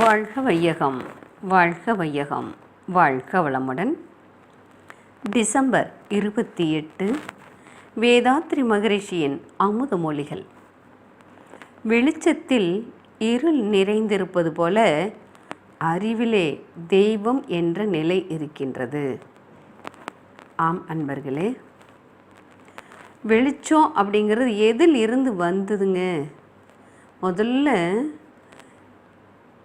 வாழ்க வையகம் வாழ்க வையகம் வாழ்க வளமுடன். டிசம்பர் இருபத்தி எட்டு வேதாத்ரி மகரிஷியின் அமுத மொழிகள். வெளிச்சத்தில் இருள் நிறைந்திருப்பது போல அறிவிலே தெய்வம் என்ற நிலை இருக்கின்றது. ஆம் அன்பர்களே. வெளிச்சம் அப்படிங்கிறது எதில் இருந்து வந்ததுங்க? முதல்ல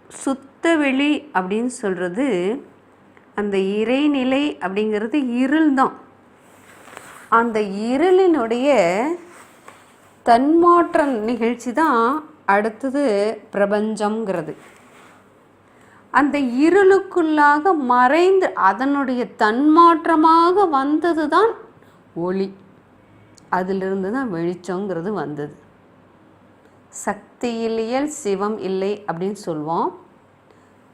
சுத்த வெளி அப்படின்னு சொல்கிறது அந்த இறைநிலை அப்படிங்கிறது இருள் தான். அந்த இருளினுடைய தன்மாற்ற நிகழ்ச்சி தான் அடுத்தது பிரபஞ்சம்ங்கிறது. அந்த இருளுக்குள்ளாக மறைந்து அதனுடைய தன்மாற்றமாக வந்தது தான் ஒளி. அதிலிருந்து தான் வெளிச்சங்கிறது வந்தது. சக்தியிலியல் சிவம் இல்லை அப்படின்னு சொல்வோம்.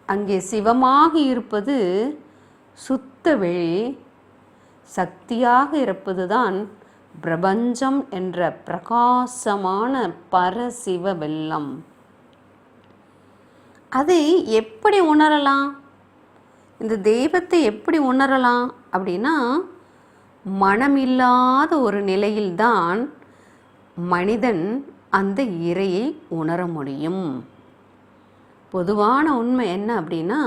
அங்கே சிவமாக இருப்பது சுத்த வெளி சக்தியாக இருப்பது தான் பிரபஞ்சம் என்ற பிரகாசமான பரசிவ வெள்ளம். அதை எப்படி உணரலாம்? இந்த தெய்வத்தை எப்படி உணரலாம்? அப்படின்னா மனமில்லாத ஒரு நிலையில்தான் மனிதன் அந்த இறையை உணர முடியும். பொதுவான உண்மை என்ன அப்படின்னா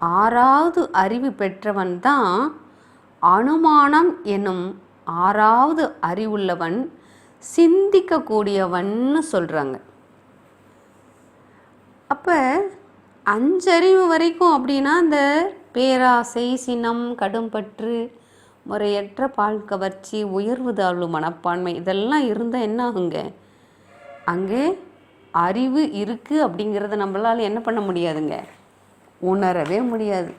ஆறாவது அறிவு பெற்றவன் தான் அனுமானம் என்னும் ஆறாவது அறிவுள்ளவன் சிந்திக்கக்கூடியவன்னு சொல்கிறாங்க அப்போ அஞ்சறிவு வரைக்கும் அப்படின்னா இந்த பேராசை சினம் கடும்பற்று முறையற்ற பால் கவர்ச்சி உயர்வு தாழ்வு மனப்பான்மை இதெல்லாம் இருந்தால் என்ன ஆகுங்க அங்கே அறிவு இருக்குது அப்படிங்கிறத நம்மளால் என்ன பண்ண முடியாதுங்க? உணரவே முடியாது.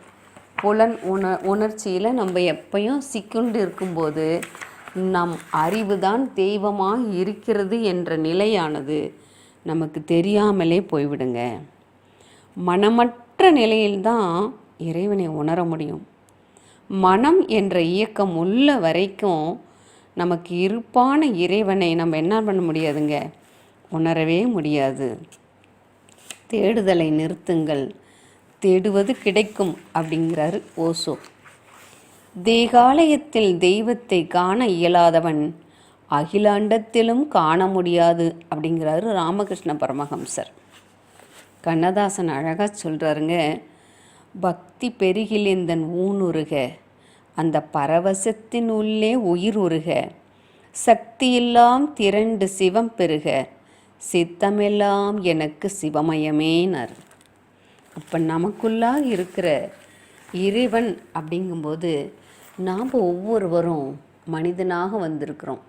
புலன் உண உணர்ச்சியில் நம்ம எப்பயும் சிக்குண்டு இருக்கும்போது நம் அறிவு தான் தெய்வமாக இருக்கிறது என்ற நிலையானது நமக்கு தெரியாமலே போய்விடுங்க. மனமற்ற நிலையில்தான் இறைவனை உணர முடியும். மனம் என்ற இயக்கம் உள்ள வரைக்கும் நமக்கு இருப்பான இறைவனை நம்ம என்ன பண்ண முடியாதுங்க? உணரவே முடியாது. தேடுதலை நிறுத்துங்கள். தேடுவது கிடைக்கும் அப்படிங்கிறாரு ஓசோ. தேகாலயத்தில் தெய்வத்தை காண இயலாதவன் அகிலாண்டத்திலும் காண முடியாது அப்படிங்கிறாரு ராமகிருஷ்ண பரமஹம்சர். கண்ணதாசன் அழகாக சொல்கிறாருங்க பக்தி பெருகிலேந்தன் ஊனுருக? அந்த பரவசத்தின் உள்ளே உயிர் உருக. சக்தியெல்லாம் திரண்டு சிவம் பெருக. சித்தமெல்லாம் எனக்கு சிவமயமேனர் அப்போ நமக்குள்ளாக இருக்கிற இறைவன் அப்படிங்கும்போது நாம் ஒவ்வொருவரும் மனிதனாக வந்திருக்கிறோம்.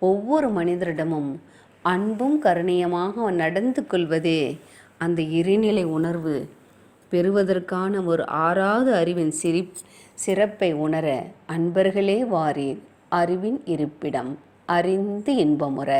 ஒவ்வொரு மனிதரிடமும் அன்பும் கருணியமாக நடந்து கொள்வதே அந்த இறைநிலை உணர்வு. பெறுவதற்கான ஒரு ஆறாவது அறிவின் சிரி சிறப்பை உணர அன்பர்களே வாரீர் அறிவின் இருப்பிடம் அறிந்து இன்பமுற.